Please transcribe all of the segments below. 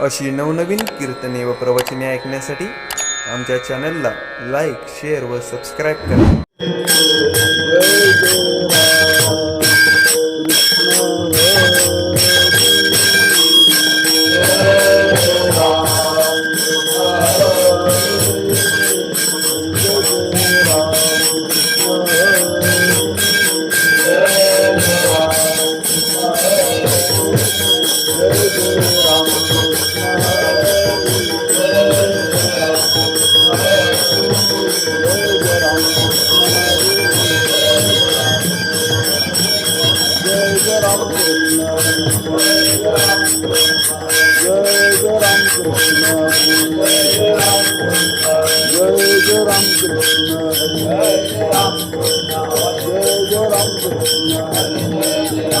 अशी नवनवीन कीर्तने व प्रवचने ऐकण्यासाठी आमच्या चॅनलला लाईक शेअर व सबस्क्राईब करा. Jai Ram Krishna, Jai Ram Krishna,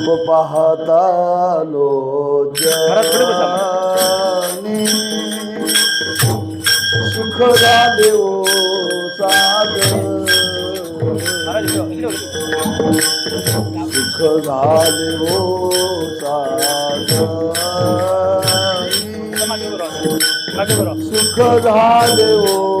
रूप पाहता लोचनी सुख झाले ओ साग सुख झाले ओ साग सुख झाले ओ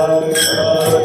Amen.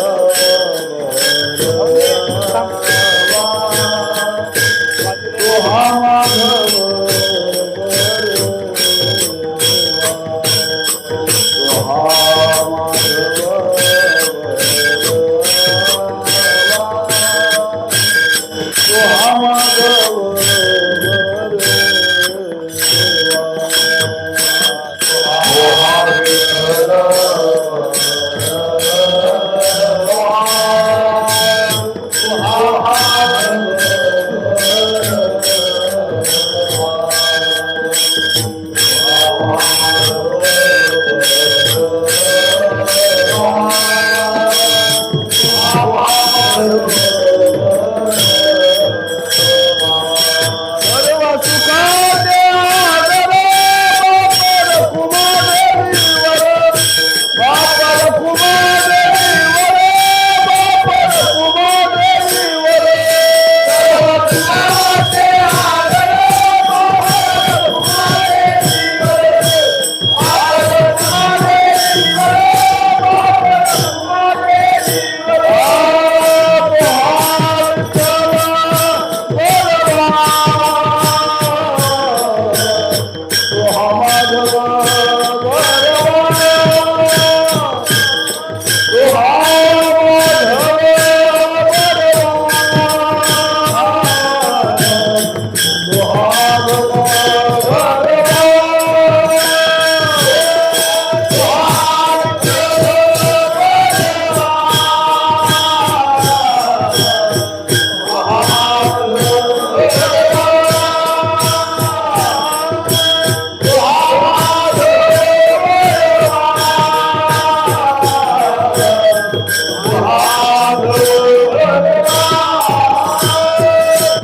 Oh.